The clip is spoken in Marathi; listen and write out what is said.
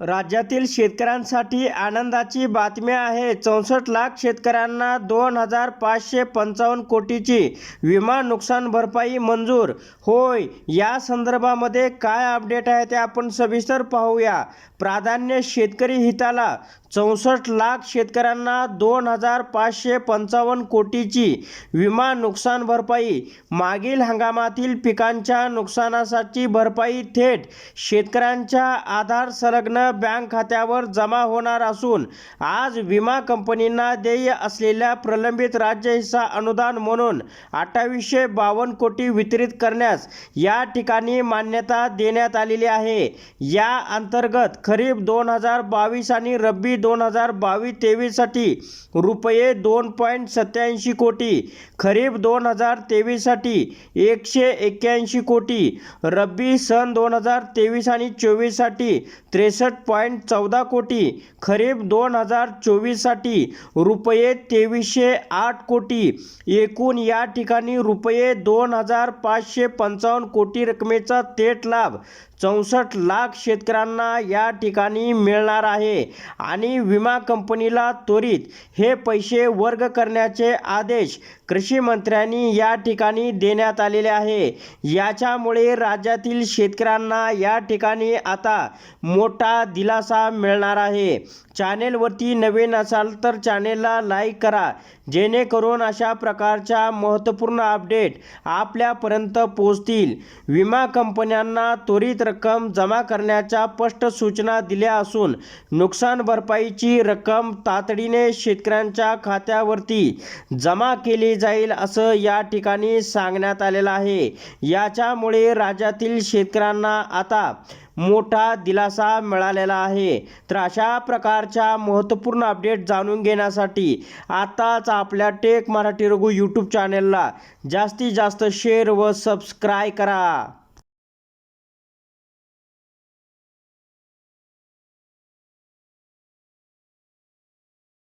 राज्यातील शेतकऱ्यांसाठी आनंदाची बातमी आहे. चौसष्ट लाख शेतकऱ्यांना दोन हजार पाचशे पंचावन्न कोटीची विमा नुकसान भरपाई मंजूर. होय या संदर्भामध्ये काय अपडेट आहे ते आपण सविस्तर पाहूया. प्राधान्य शेतकरी हिताला चौसष्ट लाख शेतकऱ्यांना दोन हजार पाचशे पंचावन्न कोटीची विमा नुकसान भरपाई. मागील हंगामातील पिकांच्या नुकसानासाठी भरपाई थेट शेतकऱ्यांच्या आधार संलग्न बँक खात्यावर जमा होणार असून आज विमा कंपनींना देय असलेल्या प्रलंबित राज्य हिस्सा अनुदान म्हणून अठ्ठावीसशे बावन्न कोटी वितरित करण्यास या ठिकाणी मान्यता देण्यात आलेली आहे. या अंतर्गत खरीप दोन हजार बावीस आणि रब्बी दोन हजार बावीस तेवीससाठी रुपये दोन पॉईंट सत्याऐंशी कोटी खरीप दोन हजार तेवीससाठी एकशे एक्क्याऐंशी कोटी रब्बी सन दोन हजार तेवीस आणि चोवीससाठी त्रेसष्ट पॉईंट चौदा कोटी. खरीप दोन हजार चोवीससाठी रुपये तेवीसशे आठ कोटी. एकूण या ठिकाणी रुपये दोन हजार पाचशे पंचावन्न कोटी रकमेचा थेट लाभ चौसष्ट लाख शेतकऱ्यांना या ठिकाणी मिळणार आहे. आणि विमा कंपनीला त्वरित हे पैसे वर्ग करण्याचे आदेश कृषी मंत्र्यांनी या ठिकाणी देण्यात आलेले आहे. याच्यामुळे राज्यातील शेतकऱ्यांना या ठिकाणी आता मोठा दिलासा मिळणार आहे. चॅनेलवरती नवीन असाल तर चॅनेलला लाईक करा. जेणेकरून अशा प्रकारच्या महत्त्वपूर्ण अपडेट आपल्यापर्यंत पोहोचतील. विमा कंपन्यांना त्वरित रक्कम जमा करण्याच्या स्पष्ट सूचना दिल्या असून नुकसान भरपाईची रक्कम तातडीने शेतकऱ्यांच्या खात्यावरती जमा केली जाईल असं या ठिकाणी सांगण्यात आलेलं आहे. याच्यामुळे राज्यातील शेतकऱ्यांना आता मोठा दिलासा मिळालेला आहे. तर अशा प्रकारच्या महत्त्वपूर्ण अपडेट जाणून घेण्यासाठी आताच आपल्या टेक मराठी रघु यूट्यूब चॅनेलला जास्तीत जास्त शेअर व सबस्क्राय करा.